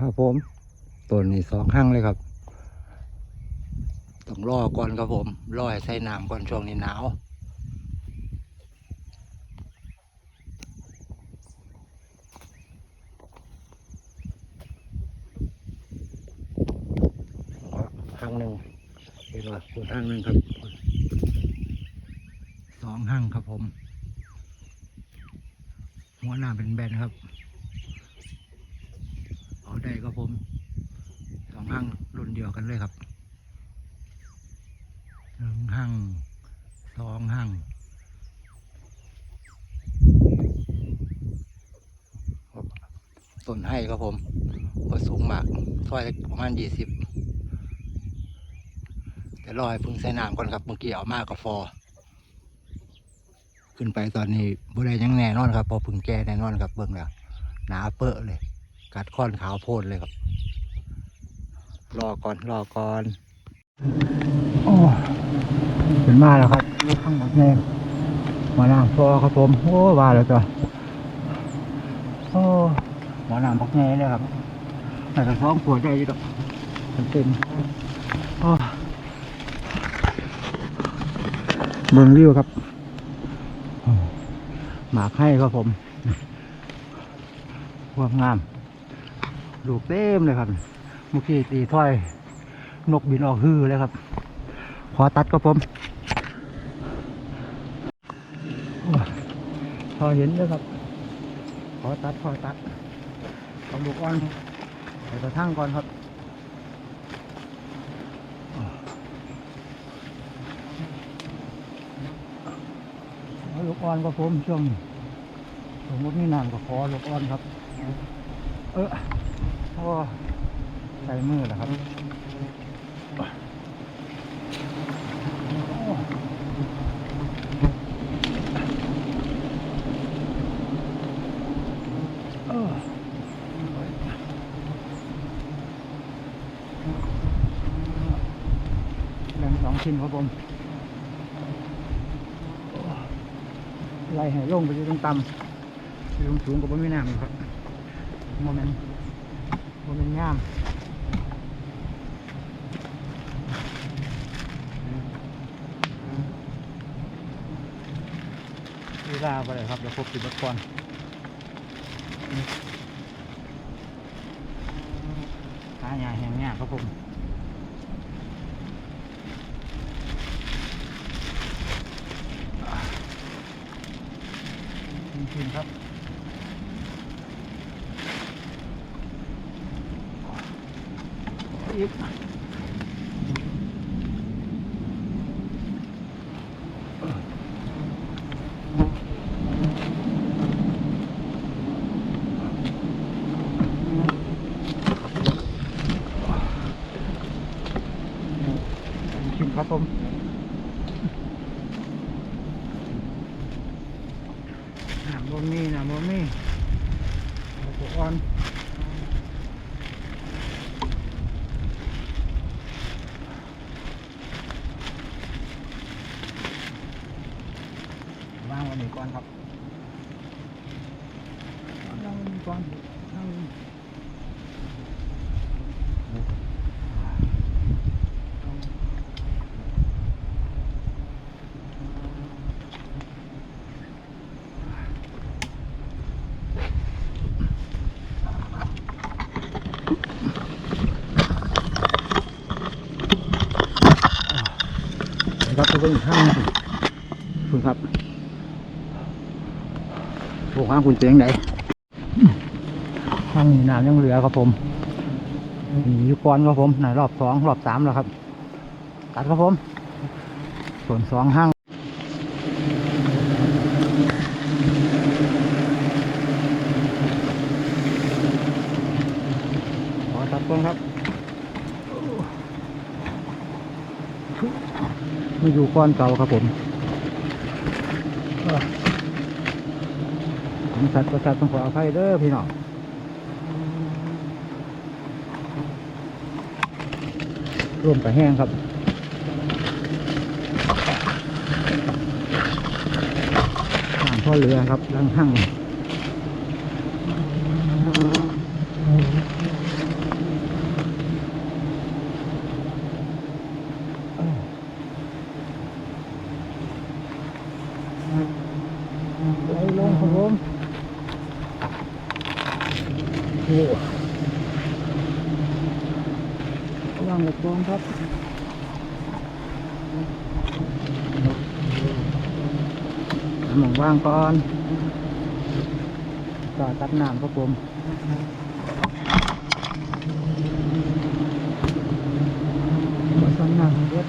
ครับผมต้นนี้สองห้างเลยครับ ต้องรอก่อนครับผม รอให้ใส่น้ำก่อนช่วงนี้หนาวห้างหนึ่งเห็นว่าส่วนห้างหนึ่งครับสองห้างครับผม หัวหน้าเป็นแบนครับ เอาได้ครับผม สองห้างรุ่นเดียวกันเลยครับหนึ่งห้างสองห้างครับต้ นให้ครับผมก็สูงมากซอยประมาณยี่สิบแต่รอให้พึ่งใส่น้ำก่อนครับเมื่อกี้เอามากกับฟอ ขึ้นไปตอนนี้บ่ได้หยังแน่นอนครับ พอพึ่งแก่แน่นอนครับเบิ่งแล้วหนาเปอะเลย กัดค้อนขาวโพดเลยครับ รอก่อนรอก่อนโอ้เป็นมาแล้วครับข้างหมดแน่หมอน้ำฟอครับผมโอ้ว่าแล้วจ้ะ หมอน้ำบักแง่เลยครับแต่กระท้องปวดได้อยี่ดอกมันเต็มโอ้เบิ่งวิวครับ หมากให้ครับผมพวกงาม ลูกเต็มเลยครับเมื่อกี้ตีถ้อย นกบินออกฮือเลยครับ ขอตัดครับผมพอเห็นเลยครับ ขอตัด ขอตัด เอาลูกอ่อนไปกระทั่งก่อนครับลูกอ่อนครับผมช่วงผมว่ามีน้ำก็ขอลูกอ่อนครับ เออโอ้ใส่มือแล้วครับเออ แบ่งสองชิ้นครับผมไล่ให้ลงไปอยู่ตรงต่ำอยู่ตรงสูงกับบ่มีน้ำครับโมเมนต์โมเมนต์งามเวลาไปเลยครับเดี๋ยวครบสิบวัตก่อนหาใหยาแห้งหยาครับผม จริงๆครับ อีกชิมครับผมน้ำบ่มีน้ำบ่มีเอาตัวอ่อนวางไว้นี่ก่อนครับวางไว้นี่ก่อนวางไยงไหนข้างนี้น้ำยังเหลือครับผมมีอยู่ก่อนครับผมไหนรอบสองรอบสามแล้วครับ ตัดครับผม ส่วนสองห้างขอตัดก่อนครับมาอยู่ก้อนเก่าครับผมเอ้อผมสัตว์ประสัตว์ต้องขออภัยเด้อพี่น้อง ร่วมกับแห้งครับห่างพ่อเรือครับลังหั่งไหลลงครับผมโอ้ หลบกองครับหมองว่างก่อนต่อตัดน้ำครับผมมาซ้อนน้ำเยอะ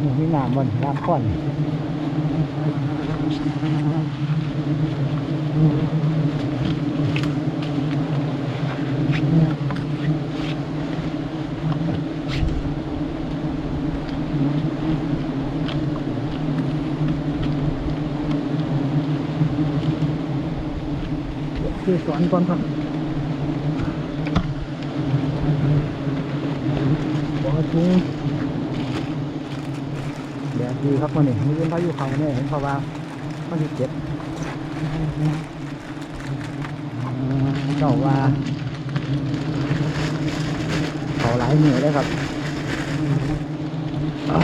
หมูมีน้ำบนน้ำข้อน คือสอนก่อนครับบอกจุงแดดดีครับวันนี้มีเรื่องพายุเขาเนี่ยเห็นเขาว่าวันที่เจ็ดเจ้าว่าเขาหลายเหนื่อยเลยครับอะ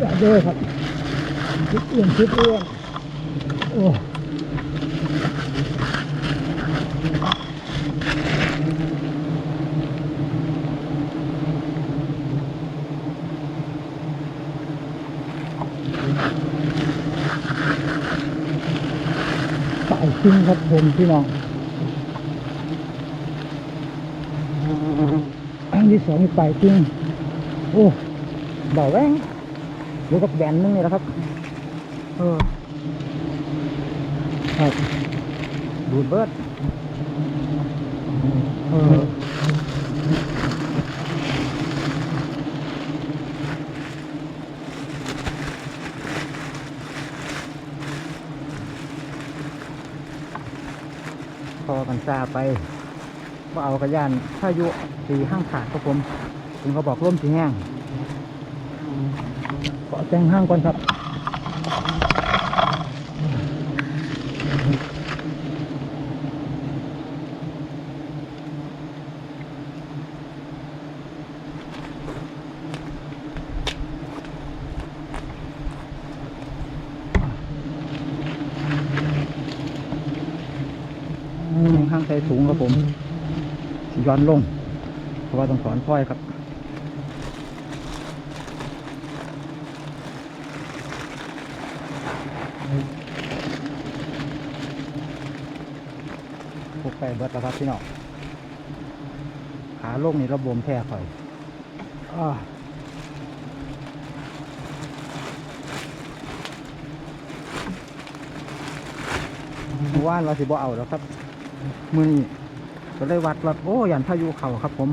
อย่าเด้อครับคิดเอื้อนคิดเอื้อน โอ้สายจริงครับผมพี่น้องอันที่สองไปจริงโอ้เบาแรงอยู่กับแบนนึงนี่แหละครับ เออ ครับดูดเบิดเออพอกันซาไปว่าเอากระยานพายุสีห้างขาดครับผมผมก็บอกร่มสีแห้งขอแจ้งห้างก่อนครับ ห้าง ใส่ถุงครับผมสย้อนลง เพราะว่าต้องสอนค่อยครับพวกไปเบิดแล้วครับพี่น้องขาลงนี่ระบมแท้ค่อยอาเมื่อว่านเราสิบ่เอาแล้วครับ มือนี้ก็เลยวัดวัดโอ้ยันพายุเขาครับ ผม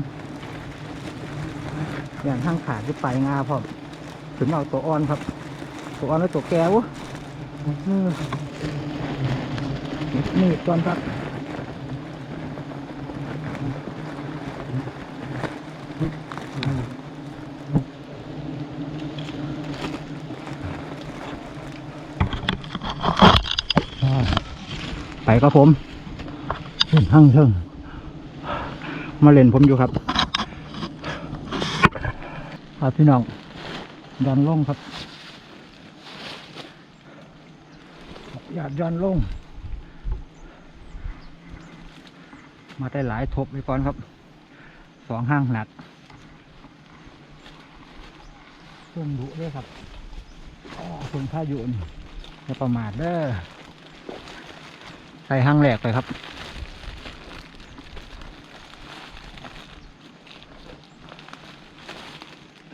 ยันทางขาดจะไปงาพร้อมถึงเอาตัวอ่อนครับ ตัวอ่อนแล้วตัวแก้วนี่ก่อนครับไปครับผม เชิงห้างเชิงมาเล่นผมอยู่ครับครับพี่น้องย้อนลงครับอยากย้อนลง มาได้หลายทบไปก่อนครับ สองห้างหนักเครื่องดุด้วยครับอ๋อคุณพายุนี่ประมาทเด้อใส่ห้างแหลกไปครับ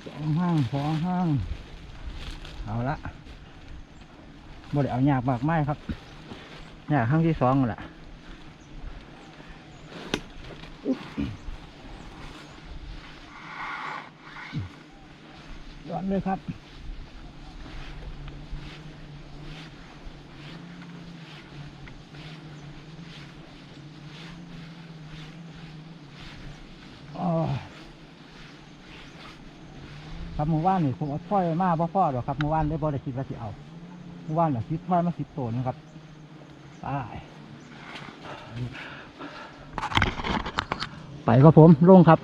สอง ห้างสองห้าง เอาละบ่ได้เอาหยากมากไม้ครับหยากห้างที่สองนั่นแหละร้อนเลยครับ อ๋อ ครับ เมื่อวานนี่ผมเอาถ้อยมาบ่พอหรอกครับเมื่อวานได้บ่ได้คิดว่าสิเอาเมื่อวานเหลือคิดถ้อยมาสิบตัวนึงครับไปไปครับผมลงครับ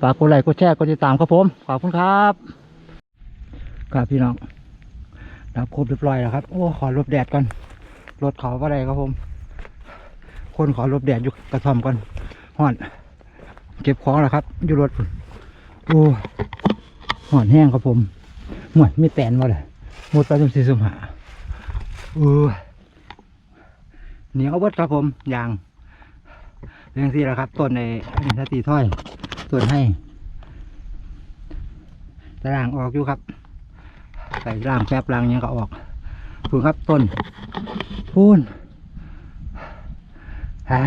ฝากกดไลค์กดแชร์กดติดตามครับผมขอบคุณครับครับพี่น้องดับครบเรียบร้อยแล้วครับโอ้ขอหลบแดดก่อนรถเขาว่าไรครับผม คนขอหลบแดดอยู่กระท่อมก่อนห่อน เก็บของแล้วครับ อยู่รถพุ่นโอ้ ห่อนแห้งครับผมหมดไม่แตนมาเลยหมดไปจนสี่สิบหาโอ้เหนียวเบิดครับผมยางเรื่องสี่แล้วครับต้นในนสตีถ้อยต้นให้ตารางออกอยู่ครับ ใส่ล่างแป๊บล่างยังก็ออกพูนครับต้นพูนฮ่า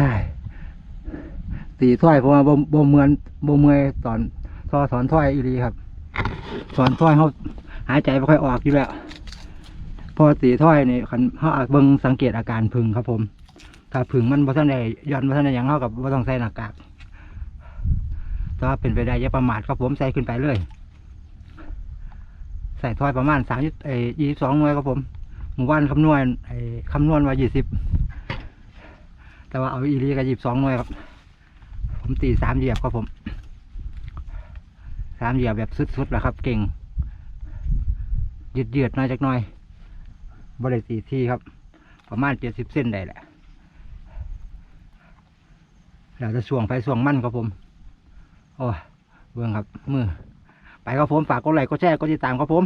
ตีถ้อยเพราะว่าบ่เหมือนบ่เมื่อยตอนซอสอนถ้อยอีรีครับ สอนถ้อยเขาหายใจไม่ค่อยออกอยู่แล้ว พอตีถ้อยนี่คันเขาอาจเบิ่งสังเกตอาการพึ่งครับ ผม ถ้าพึ่งมันบ่ทันได้ย้อนบ่ทันได้หยังเฮากับบ่ต้องใส่หน้ากากแต่ว่าเป็นไปได้อย่าประมาทครับผมใส่ขึ้นไปเลยใส่ถ้อยประมาณสามยี่สิบสองหน่วยครับผมหมู่บ้านคำนวณคำนวณว่ายี่สิบแต่ว่าเอาอีรีก็ยี่สิบสองหน่วยครับ ผมตีสามเหยียบครับผม สามเหยียบแบบสุดๆแหละครับ เก่งยืดเยืดๆน้อยจักหน่อยบริสีที่ครับ ประมาณเจ็ดสิบเส้นได้แหละแล้วจะส่วงไปส่วงมั่นครับผม โอ้เบื้องครับมือไปครับผม ฝากกดไลค์กดแชร์กดติดตามครับผม